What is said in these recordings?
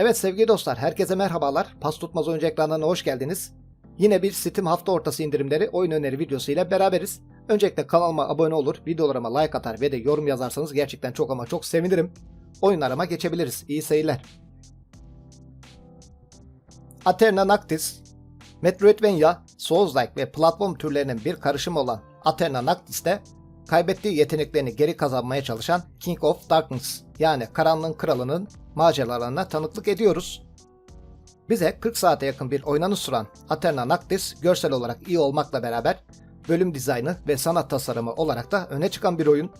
Evet sevgili dostlar, herkese merhabalar. Pas tutmaz oyuncu ekranlarına hoş geldiniz. Yine bir Steam hafta ortası indirimleri oyun öneri videosu ile beraberiz. Öncelikle kanalıma abone olur, videolarıma like atar ve de yorum yazarsanız gerçekten çok ama çok sevinirim. Oyunlarıma geçebiliriz. İyi seyirler. Aterna Noctis Metroidvania, Souls-like ve platform türlerinin bir karışımı olan Aterna Noctis'te kaybettiği yeteneklerini geri kazanmaya çalışan King of Darkness yani Karanlığın Kralı'nın maceralarına tanıklık ediyoruz. Bize 40 saate yakın bir oynanış sunan Aterna Noctis görsel olarak iyi olmakla beraber bölüm dizaynı ve sanat tasarımı olarak da öne çıkan bir oyun.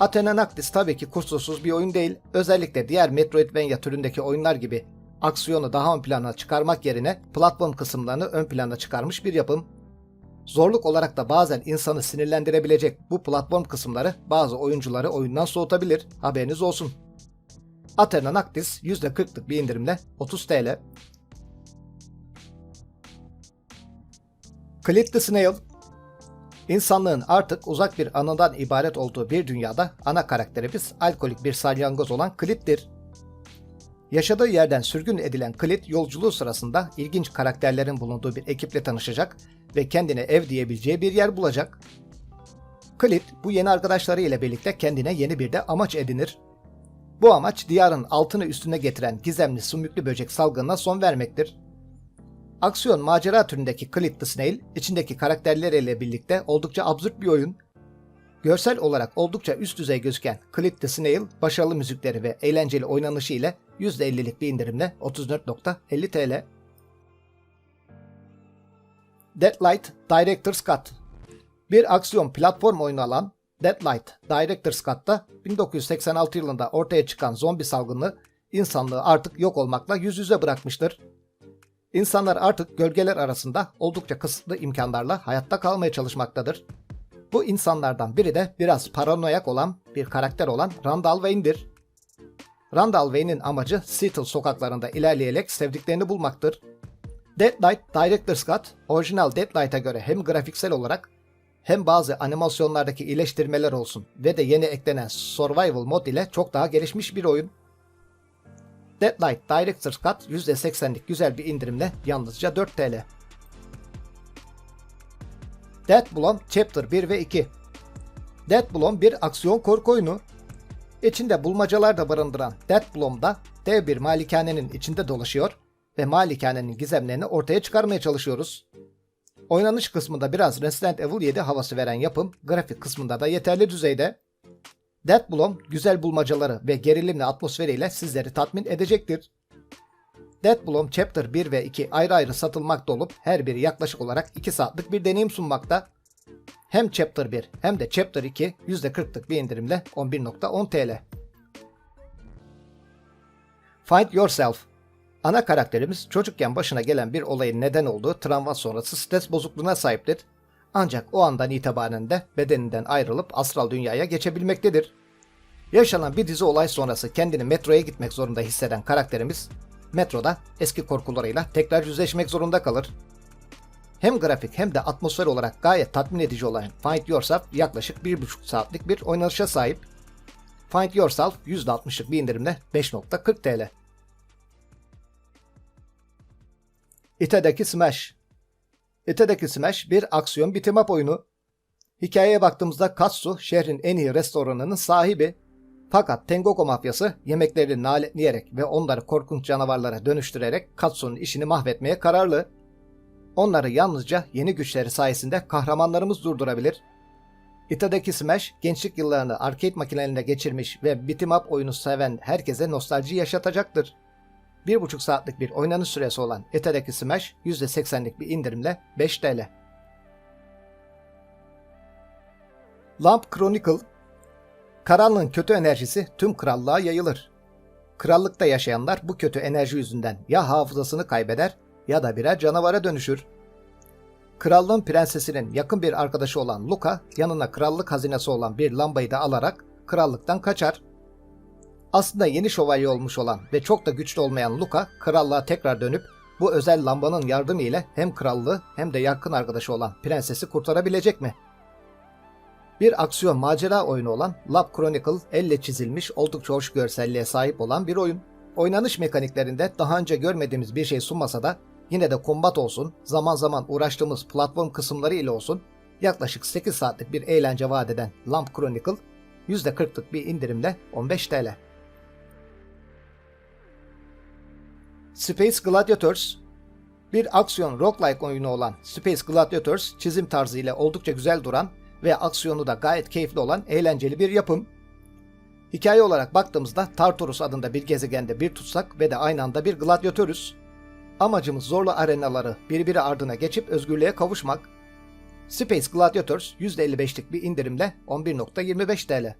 Athena Noctis tabii ki kusursuz bir oyun değil. Özellikle diğer Metroidvania türündeki oyunlar gibi aksiyonu daha ön plana çıkarmak yerine platform kısımlarını ön plana çıkarmış bir yapım. Zorluk olarak da bazen insanı sinirlendirebilecek bu platform kısımları bazı oyuncuları oyundan soğutabilir. Haberiniz olsun. Athena Noctis %40'lık bir indirimle 30 TL. Clit the Snail İnsanlığın artık uzak bir anıdan ibaret olduğu bir dünyada ana karakterimiz alkolik bir salyangoz olan Clit'tir. Yaşadığı yerden sürgün edilen Clit yolculuğu sırasında ilginç karakterlerin bulunduğu bir ekiple tanışacak ve kendine ev diyebileceği bir yer bulacak. Clit bu yeni arkadaşları ile birlikte kendine yeni bir de amaç edinir. Bu amaç diyarın altını üstüne getiren gizemli sümüklü böcek salgınına son vermektir. Aksiyon macera türündeki Clit the Snail, içindeki karakterleriyle birlikte oldukça absürt bir oyun. Görsel olarak oldukça üst düzey gözüken Clit the Snail, başarılı müzikleri ve eğlenceli oynanışı ile %50'lik bir indirimle 34.50 TL. Deadlight Director's Cut Bir aksiyon platform oyunu alan Deadlight Director's Cut'ta 1986 yılında ortaya çıkan zombi salgını insanlığı artık yok olmakla yüz yüze bırakmıştır. İnsanlar artık gölgeler arasında oldukça kısıtlı imkanlarla hayatta kalmaya çalışmaktadır. Bu insanlardan biri de biraz paranoyak olan bir karakter olan Randall Wayne'dir. Randall Wayne'in amacı Seattle sokaklarında ilerleyerek sevdiklerini bulmaktır. Deadlight Director's Cut, orijinal Deadlight'a göre hem grafiksel olarak hem bazı animasyonlardaki iyileştirmeler olsun ve de yeni eklenen Survival mod ile çok daha gelişmiş bir oyun. Deadlight Director's Cut %80'lik güzel bir indirimle yalnızca 4 TL. Dead Bloom Chapter 1 ve 2 Dead Bloom bir aksiyon korku oyunu. İçinde bulmacalar da barındıran Dead Bloom'da dev bir malikanenin içinde dolaşıyor ve malikanenin gizemlerini ortaya çıkarmaya çalışıyoruz. Oynanış kısmında biraz Resident Evil 7 havası veren yapım, grafik kısmında da yeterli düzeyde. Dead Bloom güzel bulmacaları ve gerilimli atmosferiyle sizleri tatmin edecektir. Dead Bloom Chapter 1 ve 2 ayrı ayrı satılmakta olup her biri yaklaşık olarak 2 saatlik bir deneyim sunmakta. Hem Chapter 1 hem de Chapter 2 %40'lık bir indirimle 11.10 TL. Find Yourself Ana karakterimiz çocukken başına gelen bir olayın neden olduğu travma sonrası stres bozukluğuna sahiptir. Ancak o andan itibaren de bedeninden ayrılıp astral dünyaya geçebilmektedir. Yaşanan bir dizi olay sonrası kendini metroya gitmek zorunda hisseden karakterimiz, metroda eski korkularıyla tekrar yüzleşmek zorunda kalır. Hem grafik hem de atmosfer olarak gayet tatmin edici olan Find Yourself yaklaşık 1,5 saatlik bir oynanışa sahip. Find Yourself %60'lık bir indirimle 5.40 TL. Ita'daki Smash Ita'daki Smash bir aksiyon beat'em up oyunu. Hikayeye baktığımızda Katsu şehrin en iyi restoranının sahibi. Fakat Tengoku mafyası yemeklerini naletleyerek ve onları korkunç canavarlara dönüştürerek Katsu'nun işini mahvetmeye kararlı. Onları yalnızca yeni güçleri sayesinde kahramanlarımız durdurabilir. Ita'daki Smash gençlik yıllarını arcade makinelerinde geçirmiş ve beat'em up oyunu seven herkese nostalji yaşatacaktır. 1,5 saatlik bir oynanış süresi olan Eta'daki Smash %80'lik bir indirimle 5 TL. Lamp Chronicle Karanlığın kötü enerjisi tüm krallığa yayılır. Krallıkta yaşayanlar bu kötü enerji yüzünden ya hafızasını kaybeder ya da birer canavara dönüşür. Krallığın prensesinin yakın bir arkadaşı olan Luka yanına krallık hazinesi olan bir lambayı da alarak krallıktan kaçar. Aslında yeni şövalye olmuş olan ve çok da güçlü olmayan Luka krallığa tekrar dönüp bu özel lambanın yardımı ile hem krallığı hem de yakın arkadaşı olan prensesi kurtarabilecek mi? Bir aksiyon macera oyunu olan Lab Chronicle elle çizilmiş oldukça hoş görselliğe sahip olan bir oyun. Oynanış mekaniklerinde daha önce görmediğimiz bir şey sunmasa da yine de kombat olsun, zaman zaman uğraştığımız platform kısımları ile olsun yaklaşık 8 saatlik bir eğlence vaat eden Lamp Chronicle %40'lık bir indirimle 15 TL. Space Gladiators bir aksiyon roguelike oyunu olan Space Gladiators çizim tarzı ile oldukça güzel duran ve aksiyonu da gayet keyifli olan eğlenceli bir yapım. Hikaye olarak baktığımızda Tartarus adında bir gezegende bir tutsak ve de aynı anda bir gladyatörüz. Amacımız zorlu arenaları birbiri ardına geçip özgürlüğe kavuşmak. Space Gladiators %55'lik bir indirimle 11.25 TL.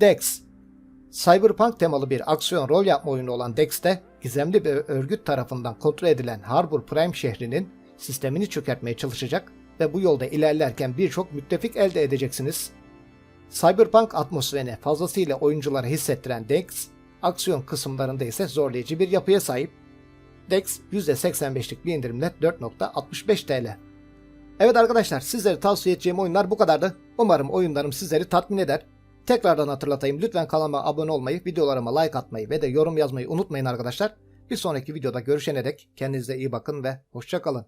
Dex Cyberpunk temalı bir aksiyon rol yapma oyunu olan Dex'te gizemli bir örgüt tarafından kontrol edilen Harbor Prime şehrinin sistemini çökertmeye çalışacak ve bu yolda ilerlerken birçok müttefik elde edeceksiniz. Cyberpunk atmosferini fazlasıyla oyunculara hissettiren Dex, aksiyon kısımlarında ise zorlayıcı bir yapıya sahip. Dex %85'lik bir indirimle 4.65 TL. Evet arkadaşlar sizlere tavsiye edeceğim oyunlar bu kadardı. Umarım oyunlarım sizleri tatmin eder. Tekrardan hatırlatayım lütfen kanalıma abone olmayı, videolarıma like atmayı ve de yorum yazmayı unutmayın arkadaşlar. Bir sonraki videoda görüşene dek kendinize iyi bakın ve hoşçakalın.